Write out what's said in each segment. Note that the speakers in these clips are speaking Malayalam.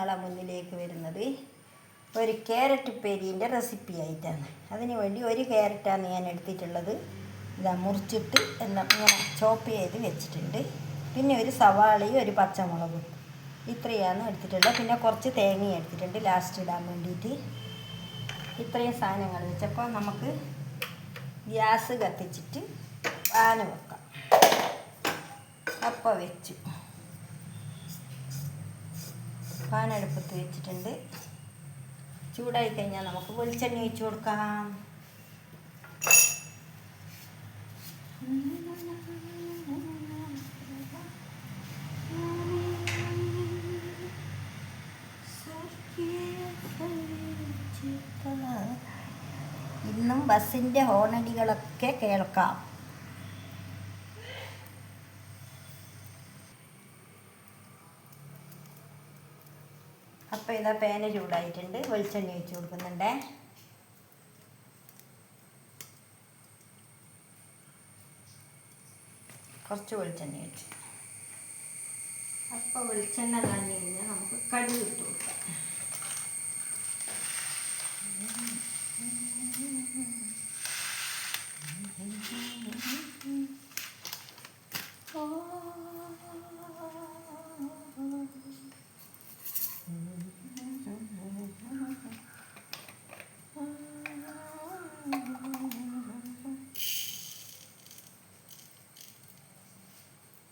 നിങ്ങളെ മുന്നിലേക്ക് വരുന്നത്. ഒരു ക്യാരറ്റ് ഉപ്പേരീന്റെ റെസിപ്പി ആയിട്ടാണ്. അതിന് വേണ്ടി ഒരു ക്യാരറ്റാണ് ഞാൻ എടുത്തിട്ടുള്ളത്. ഇതാ മുറിച്ചിട്ട് എല്ലാം ഇങ്ങനെ ചോപ്പ് ചെയ്ത് വെച്ചിട്ടുണ്ട്. പിന്നെ ഒരു സവാളയും ഒരു പച്ചമുളകും. ഇത്രയാണ് എടുത്തിട്ടുള്ളത്. പിന്നെ കുറച്ച് തേങ്ങ എടുത്തിട്ടുണ്ട്. ലാസ്റ്റ് ഇടാൻ വേണ്ടിയിട്ട്. ഇത്രയും സാധനങ്ങൾ വെച്ചപ്പോൾ നമുക്ക് ഗ്യാസ് കത്തിച്ചിട്ട് പാന് വെക്കാം. അപ്പോൾ വെച്ചു. പാനടുപ്പത്ത് വെച്ചിട്ടുണ്ട്. ചൂടായി കഴിഞ്ഞാൽ നമുക്ക് വെളിച്ചെണ്ണ ഒഴിച്ചു കൊടുക്കാം. ഇന്നും ബസ്സിന്റെ ഹോണടികളൊക്കെ കേൾക്കാം. അപ്പോൾ ഇതാ പേന ചൂടായിട്ടുണ്ട് വെളിച്ചെണ്ണ ഒഴിച്ച് കൊടുക്കുന്നുണ്ടേ. കുറച്ച് വെളിച്ചെണ്ണ ഒഴിച്ച്. അപ്പോൾ വെളിച്ചെണ്ണ തന്നെ കഴിഞ്ഞാൽ നമുക്ക് കടി ഇട്ട് കൊടുക്കാം.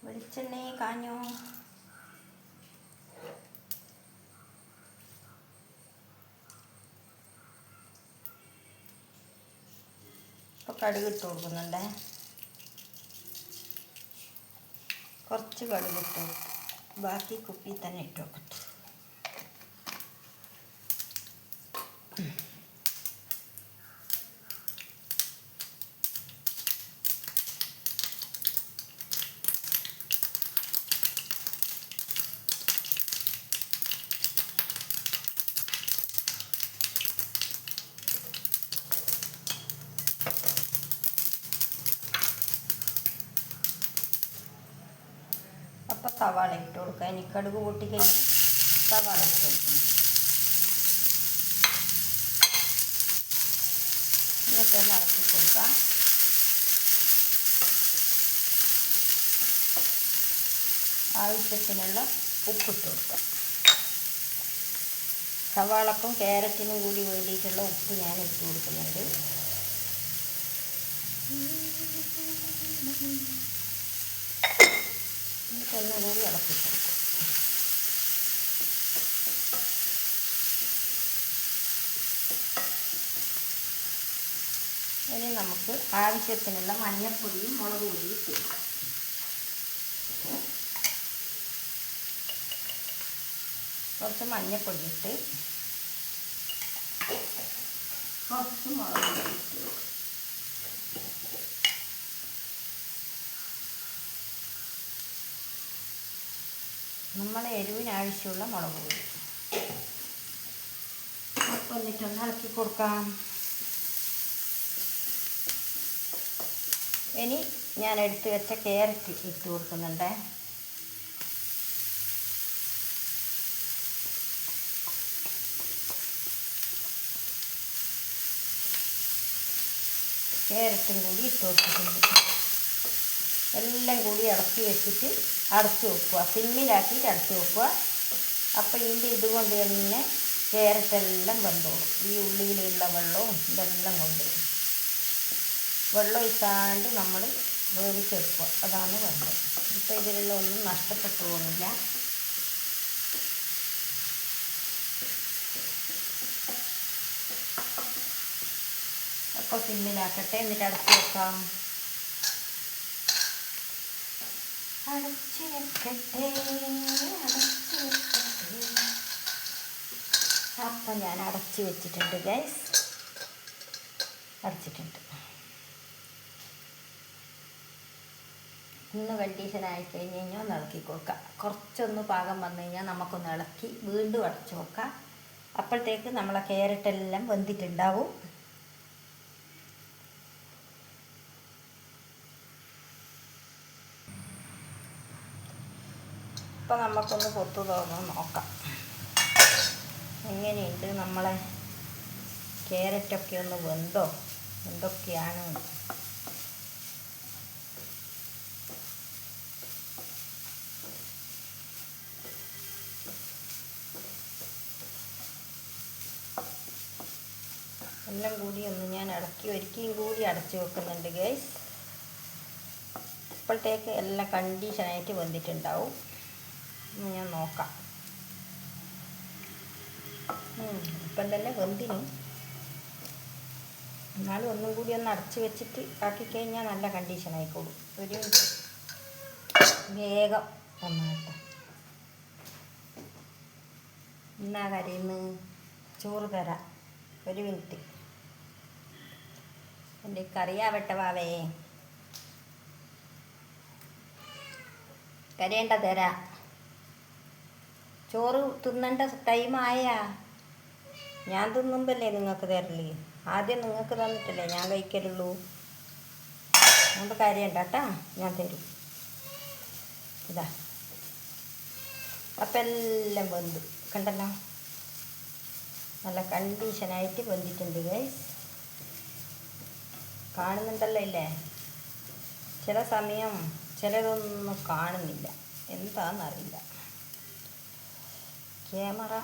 വെളിച്ചെണ്ണ കാഞ്ഞോ? ഇപ്പോൾ കടുക് ഇട്ട് കൊടുക്കുന്നുണ്ടേ. കുറച്ച് കടുക് ഇട്ട് ബാക്കി കുപ്പി തന്നെ ഇട്ട് സവാള ഇട്ട് കൊടുക്കുക. ഇനി കടുക് പൊട്ടിക്കഴിഞ്ഞ് സവാള ഇട്ട് കൊടുക്കണം. ഇതൊക്കെ ഒന്ന് ഇളക്കി കൊടുക്കാം. ആവശ്യത്തിനുള്ള ഉപ്പിട്ട് കൊടുക്കാം. സവാളക്കും ക്യാരറ്റിനും കൂടി വേണ്ടിയിട്ടുള്ള ഉപ്പ് ഞാൻ ഇട്ട് കൊടുക്കുന്നുണ്ട്. ഇനി നമുക്ക് ആവശ്യത്തിനുള്ള മഞ്ഞൾപ്പൊടിയും മുളക് പൊടിയും ചെയ്യാം കുറച്ച് മഞ്ഞൾപ്പൊടി ഇട്ട് കുറച്ച് മുളക് പൊടി ഇട്ട് എരിവിനാവശ്യമുള്ള മുളക് പൊടി. എന്നിട്ടൊന്ന് ഇളക്കി കൊടുക്കാം. ഇനി ഞാൻ എടുത്ത് വെച്ച ക്യാരറ്റ് ഇട്ട് കൊടുക്കുന്നുണ്ട്. ക്യാരറ്റും കൂടി ഇട്ട് കൊടുത്തിട്ടുണ്ട്. എല്ലാം കൂടി ഇളക്കി വെച്ചിട്ട് അടച്ചു വെക്കുക. സിമ്മിലാക്കിയിട്ട് അടച്ചു വെക്കുക. അപ്പോൾ ഇതിന്റെ ഇതുകൊണ്ട് തന്നെ ക്യാരറ്റെല്ലാം വെന്തോളും ഈ ഉള്ളിയിലുള്ള വെള്ളവും ഇതെല്ലാം കൊണ്ട് വെള്ളം ഇട്ടാണ്ട് നമ്മൾ വേവിച്ചെടുക്കുക. അതാണ് വേണ്ടത്. ഇപ്പോൾ ഇതിലുള്ള ഒന്നും നഷ്ടപ്പെട്ടു പോകുന്നില്ല. അപ്പോൾ സിമ്മിലാക്കട്ടെ. എന്നിട്ട് അടച്ചു വെക്കാം. അടച്ചു അപ്പം ഞാൻ അടച്ചു വെച്ചിട്ടുണ്ട് ഗൈസ് അടച്ചിട്ടുണ്ട്. ഒന്ന് കണ്ടീഷൻ ആയി കഴിഞ്ഞ് കഴിഞ്ഞാൽ ഒന്ന് ഇളക്കി കൊടുക്കാം. കുറച്ചൊന്ന് പാകം വന്നു കഴിഞ്ഞാൽ നമുക്കൊന്ന് ഇളക്കി വീണ്ടും അടച്ചു വെക്കാം. അപ്പോഴത്തേക്ക് നമ്മളെ ക്യാരറ്റെല്ലാം വെന്തിട്ടുണ്ടാവും. ഇപ്പം നമുക്കൊന്ന് പൊത്തു തുറന്ന് നോക്കാം. എങ്ങനെയുണ്ട് നമ്മളെ ക്യാരറ്റൊക്കെ ഒന്ന് വെന്തോ? എന്തൊക്കെയാണ്? എല്ലാം കൂടി ഒന്ന് ഞാൻ ഇടയ്ക്ക് ഒരിക്കലും കൂടി അടച്ചു വെക്കുന്നുണ്ട് ഗൈസ് ഇപ്പോഴത്തേക്ക് എല്ലാം കണ്ടീഷനായിട്ട് ഞാൻ നോക്കാം. ഇപ്പം തന്നെ വെന്തിന്. എന്നാലും ഒന്നും കൂടി ഒന്ന് അടച്ച് വെച്ചിട്ട് ആക്കി കഴിഞ്ഞാൽ നല്ല കണ്ടീഷൻ ആയിക്കോളും. ഒരു വേഗം വന്നാട്ടെ എന്നാ കരയുന്നു? ചോറ് തരാം. ഒരു മിനിറ്റ് എന്റെ കറിയാവട്ടെ വാവേ. കരയേണ്ട തരാ. ചോറ് തിന്നണ്ട ടൈമായാ ഞാൻ തിന്നുമ്പല്ലേ നിങ്ങൾക്ക് തരൽ? ആദ്യം നിങ്ങൾക്ക് തന്നിട്ടല്ലേ ഞാൻ കഴിക്കലുള്ളൂ. അതുകൊണ്ട് കരയണ്ട കേട്ടാ. ഞാൻ തരും. ഇതാ. അപ്പം എല്ലാം വെന്തു. കണ്ടല്ലോ? നല്ല കണ്ടീഷനായിട്ട് വെന്തിട്ടുണ്ട് ഗൈസ് കാണുന്നുണ്ടല്ലോ ഇല്ലേ? ചില സമയം ചിലതൊന്നും കാണുന്നില്ല. എന്താണെന്നറിയില്ല ക്യാമറ.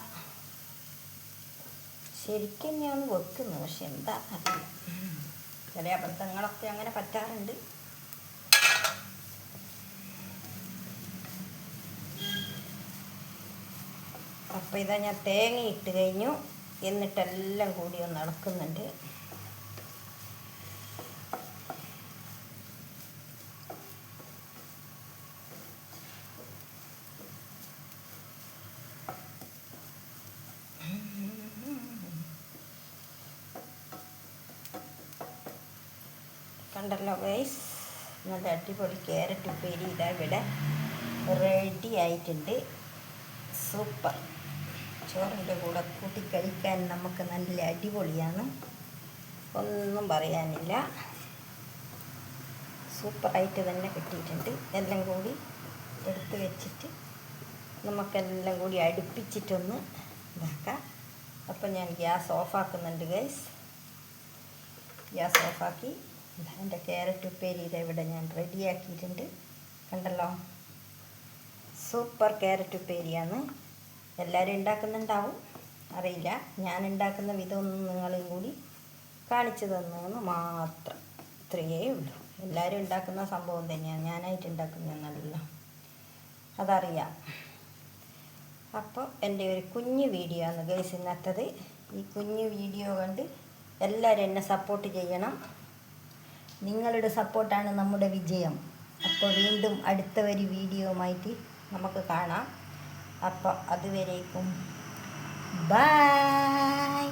ശരിക്കും ഞാൻ വെക്കുന്നു പക്ഷെ എന്താ ചില അബദ്ധങ്ങളൊക്കെ അങ്ങനെ പറ്റാറുണ്ട്. അപ്പോൾ ഇതാ ഞാൻ തേങ്ങ ഇട്ട് കഴിഞ്ഞു. എന്നിട്ടെല്ലാം കൂടി ഒന്ന് ഇളക്കുന്നുണ്ട്. കണ്ടല്ലോ ഗൈസ് നല്ല അടിപൊളി ക്യാരറ്റ് ഉപ്പേരി ഇതാ ഇവിടെ റെഡി ആയിട്ടുണ്ട്. സൂപ്പർ ചോറിന്റെ കൂടെ കൂട്ടി കഴിക്കാൻ നമുക്ക് നല്ല അടിപൊളിയാണ്. ഒന്നും പറയാനില്ല. സൂപ്പറായിട്ട് തന്നെ കിട്ടിയിട്ടുണ്ട്. എല്ലാം കൂടി എടുത്ത് വെച്ചിട്ട് നമുക്കെല്ലാം കൂടി അടുപ്പിച്ചിട്ടൊന്ന് ഇതാക്കാം. അപ്പം ഞാൻ ഗ്യാസ് ഓഫാക്കുന്നുണ്ട് ഗൈസ് ഗ്യാസ് ഓഫാക്കി. എന്റെ ക്യാരറ്റ് ഉപ്പേരി ഇത് ഇവിടെ ഞാൻ റെഡിയാക്കിയിട്ടുണ്ട്. കണ്ടല്ലോ? സൂപ്പർ ക്യാരറ്റ് ഉപ്പേരിയാണ്. എല്ലാവരും ഉണ്ടാക്കുന്നുണ്ടാവും. അറിയില്ല. ഞാൻ ഉണ്ടാക്കുന്ന വിധമൊന്നും നിങ്ങളും കൂടി കാണിച്ചു തന്നെന്ന് മാത്രം. ഇത്രയേ ഉള്ളൂ. എല്ലാവരും ഉണ്ടാക്കുന്ന സംഭവം തന്നെയാണ്. ഞാനായിട്ട് ഉണ്ടാക്കുന്നതെന്നല്ല. അതറിയാം. അപ്പോൾ എന്റെ ഒരു കുഞ്ഞു വീഡിയോ ആണ് ഗൈസ് ഇന്നത്തത്. ഈ കുഞ്ഞു വീഡിയോ കണ്ട് എല്ലാവരും എന്നെ സപ്പോർട്ട് ചെയ്യണം. നിങ്ങളുടെ സപ്പോർട്ടാണ് നമ്മുടെ വിജയം. അപ്പോൾ വീണ്ടും അടുത്ത ഒരു വീഡിയോയുമായിട്ട് നമുക്ക് കാണാം. അപ്പോൾ അതുവരേക്കും. ബൈ.